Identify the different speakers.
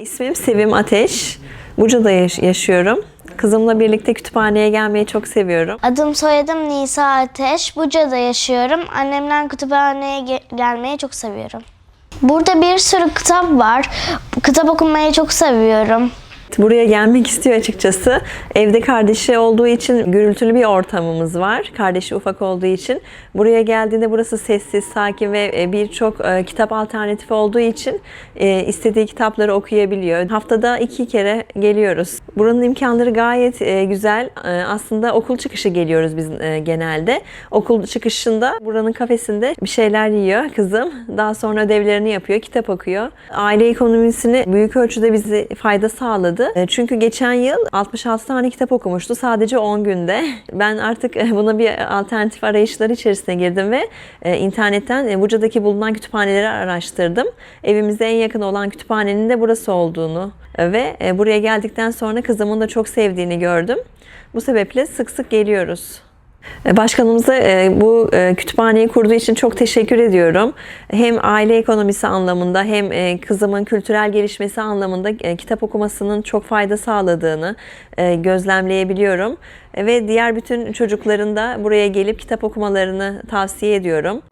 Speaker 1: İsmim Sevim Ateş. Buca'da yaş- yaşıyorum. Kızımla birlikte kütüphaneye gelmeyi çok seviyorum.
Speaker 2: Adım soyadım Nisa Ateş. Buca'da yaşıyorum. Annemden kütüphaneye ge- gelmeyi çok seviyorum. Burada bir sürü kitap var. Kitap okumayı çok seviyorum.
Speaker 1: Buraya gelmek istiyor açıkçası. Evde kardeşi olduğu için gürültülü bir ortamımız var. Kardeşi ufak olduğu için. Buraya geldiğinde burası sessiz, sakin ve e, birçok e, kitap alternatifi olduğu için e, istediği kitapları okuyabiliyor. Haftada iki kere geliyoruz. Buranın imkanları gayet güzel. Aslında okul çıkışı geliyoruz biz genelde. Okul çıkışında buranın kafesinde bir şeyler yiyor kızım. Daha sonra ödevlerini yapıyor, kitap okuyor. Aile ekonomisini büyük ölçüde bizi fayda sağladı. E, Çünkü geçen yıl 66 tane kitap okumuştu sadece 10 günde. Ben artık e, buna bir alternatif arayışları içerisine girdim ve e, internetten Buca'daki bulunan kütüphaneleri araştırdım. Evimize en yakın olan kütüphanenin de burası olduğunu ve buraya geldikten sonra kızımın da çok sevdiğini gördüm. Bu sebeple sık sık geliyoruz. Başkanımıza e, bu e, kütüphaneyi kurduğu için çok teşekkür ediyorum. Hem aile ekonomisi anlamında hem e, kızımın kültürel gelişmesi anlamında kitap okumasının çok fayda sağladığını gözlemleyebiliyorum. Ve diğer bütün çocukların da buraya gelip kitap okumalarını tavsiye ediyorum.